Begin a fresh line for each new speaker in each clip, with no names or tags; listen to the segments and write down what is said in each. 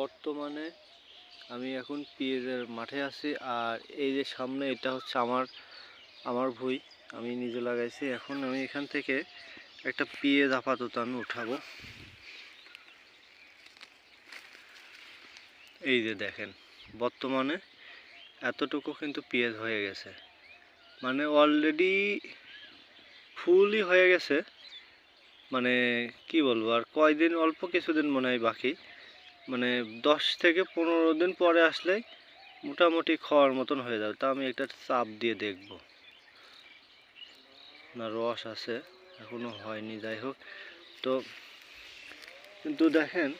বর্তমানে আমি এখন পিএজের মাঠে আছি আর এই যে সামনে এটা হচ্ছে আমার আমার ভুঁই। আমি নিজে লাগাইছি। এখন আমি এখান থেকে একটা পিএজ আপাতত আমি উঠাবো। এই যে দেখেন, বর্তমানে এতটুকু কিন্তু পিএজ হয়ে গেছে। মানে অলরেডি ফুলই হয়ে গেছে। মানে কি বলব, আর কয়দিন, অল্প কিছুদিন মনে হয় বাকি। মানে দশ থেকে পনেরো দিন পরে আসলেই মোটামুটি খাওয়ার মতন হয়ে যাবে। তা আমি একটা চাপ দিয়ে দেখব। না, রস আছে, এখনও হয়নি, যাই হোক। তো, কিন্তু দেখেন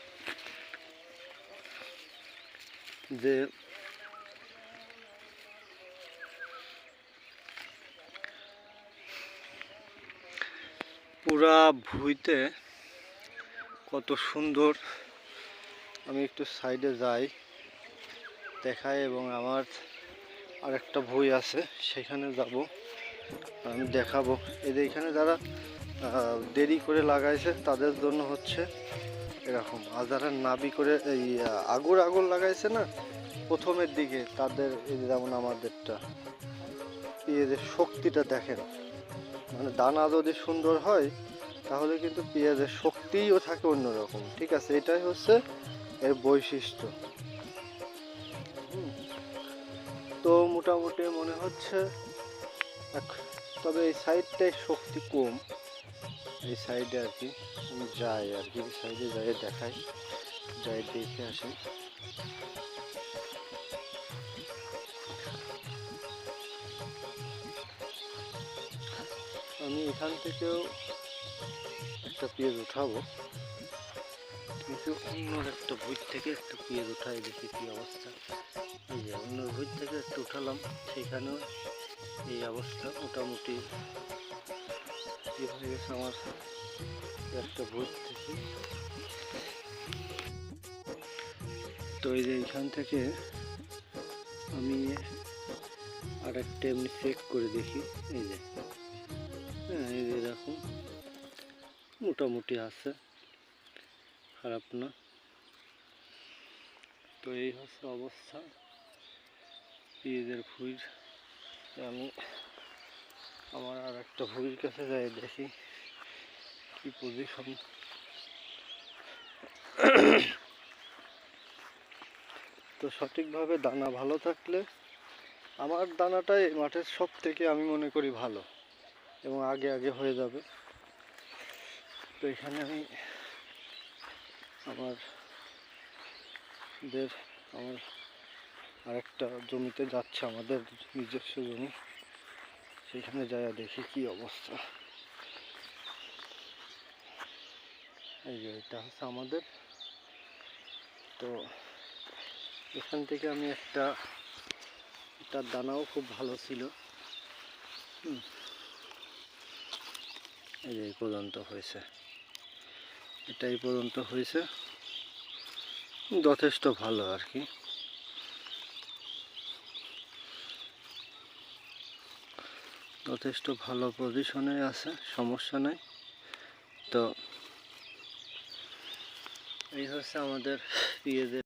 যে পুরা ভুঁইতে কত সুন্দর আমি একটু সাইডে যাই, দেখাই এবং আমার আরেকটা ভুঁই আছে, সেখানে যাব। আমি দেখাবো। যে এখানে যারা দেরি করে লাগাইছে, তাদের জন্য হচ্ছে এরকম। আর যারা নাবি করে এই আগুর আগুর লাগাইছে না, প্রথমের দিকে তাদের এই যেমন আমাদেরটা যে শক্তিটা দেখেন। মানে দানা যদি সুন্দর হয়, তাহলে কিন্তু পেঁয়াজের শক্তিও থাকে অন্যরকম, ঠিক আছে? এটাই হচ্ছে এর বৈশিষ্ট্য। তো মোটামুটি মনে হচ্ছে তবে এই সাইডটায় শক্তি কম। এই সাইডে আর কি যাই আর কি সাইডে যাই, দেখাই, যাই দেখে আসি। আমি এখান থেকেও একটা পেজ উঠাবো। কিন্তু অন্য একটা ভুঁই থেকে একটা পেঁয়াজ উঠাই দেখি কি অবস্থা। এই যে অন্য ভুঁই থেকে একটা উঠালাম, সেখানেও এই অবস্থা মোটামুটি। কি হয়ে গেছে আমার একটা ভুঁই থেকে তো এই যে এখান থেকে আমি আর একটা এমনি চেক করে দেখি। এই যে হ্যাঁ এই যে এরকম মোটামুটি আছে। খারাপ না। তো এই হচ্ছে অবস্থা। পেঁয়াজের ভুঁইর আমি আমার আর একটা ভুঁইর কাছে যাই, দেখি কি পজিশন তো সঠিকভাবে দানা ভালো থাকলে আমার দানাটাই মাঠের সব থেকে আমি মনে করি ভালো এবং আগে আগে হয়ে যাবে। তো এখানে আমি আমার দের আমার আরেকটা জমিতে যাচ্ছে আমাদের নিজস্ব জমি। সেখানে যায় দেখি কি অবস্থা। এই যে এটা হচ্ছে আমাদের। তো এখান থেকে আমি একটা, তার দানাও খুব ভালো ছিল। এই যে পর্যন্ত হয়েছে। এটাই পর্যন্ত হয়েছে। যথেষ্ট ভালো আর কি। যথেষ্ট ভালো পজিশনে আছে, সমস্যা নাই। তো, এই হচ্ছে আমাদের পেঁয়াজের